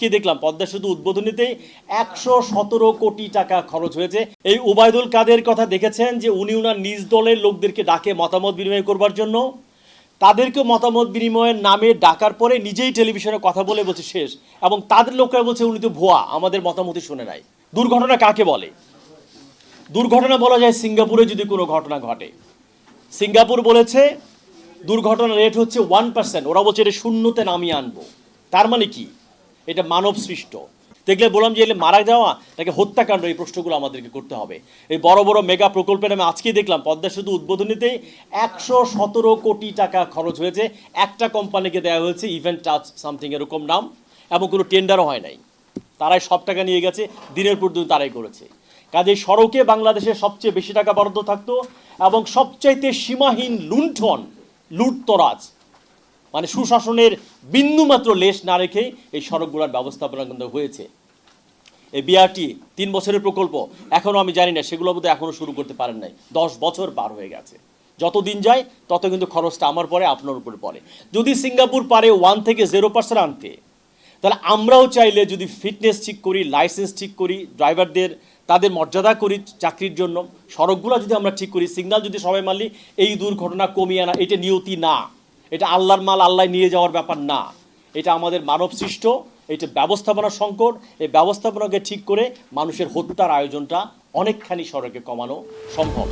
আজকে দেখলাম, পদ্মা সেতু উদ্বোধনীতে একশো সতেরো কোটি টাকা খরচ হয়েছে। এই ওবায়দুল কাদের কথা দেখেছেন যে, উনি উনার নিজ দলের লোকদেরকে ডাকে মতামত বিনিময় করবার জন্য। তাদেরকে মতামত বিনিময়ের নামে ডাকার পরে নিজেই টেলিভিশনে কথা বলে বলছে শেষ। এবং তাদের লোকরা বলছে, উনি তো ভুয়া, আমাদের মতামতই শুনে নাই। দুর্ঘটনা কাকে বলে? দুর্ঘটনা বলা যায় সিঙ্গাপুরে যদি কোনো ঘটনা ঘটে। সিঙ্গাপুর বলেছে দুর্ঘটনার রেট হচ্ছে ওয়ান পার্সেন্ট ওরা বলছে, এটা শূন্যতে নামিয়ে আনব। তার মানে কি? এটা মানব সৃষ্ট। দেখলে বললাম যে এলে মারা যাওয়া, তাকে হত্যাকাণ্ড এই প্রশ্নগুলো আমাদেরকে করতে হবে। এই বড় বড় মেগা প্রকল্পের আমি আজকেই দেখলাম, পদ্মা সেতু উদ্বোধনীতে একশো সতেরো কোটি টাকা খরচ হয়েছে। একটা কোম্পানিকে দেওয়া হয়েছে ইভেন্ট টাচ সামথিং এরকম নাম, এবং কোনো টেন্ডারও হয় নাই। তারাই সব টাকা নিয়ে গেছে, দিনের পর দিন তারাই করেছে। কাজে সড়কে বাংলাদেশে সবচেয়ে বেশি টাকা বরাদ্দ থাকতো, এবং সবচাইতে সীমাহীন লুণ্ঠন, লুটতরাজ মানে সুশাসনের বিন্দুমাত্র লেশ না রেখেই এই সড়কগুলোর ব্যবস্থাপনা কিন্তু হয়েছে। এই বিআরটি তিন বছরের প্রকল্প এখনও আমি জানি না, সেগুলো বোধহয় এখনও শুরু করতে পারেন নাই। দশ বছর পার হয়ে গেছে। যত দিন যায়, তত কিন্তু খরচটা আমার পরে, আপনার উপরে পড়ে। যদি সিঙ্গাপুর পারে ওয়ান থেকে জিরো পার্সেন্ট আনতে, তাহলে আমরাও চাইলে যদি ফিটনেস ঠিক করি লাইসেন্স ঠিক করি ড্রাইভারদের তাদের মর্যাদা করি চাকরির জন্য, সড়কগুলো যদি আমরা ঠিক করি সিগন্যাল যদি সবাই মানলি এই দুর্ঘটনা কমিয়ে আনা, এটা নিয়তি না। এটা আল্লাহর মাল আল্লাহ নিয়ে যাওয়ার ব্যাপার না। এটা আমাদের মানব সৃষ্ট এটা ব্যবস্থাপনা সংকট, এই ব্যবস্থাপনাকে ঠিক করে মানুষের হত্যার আয়োজনটা অনেকখানি সড়কে কমানো সম্ভব।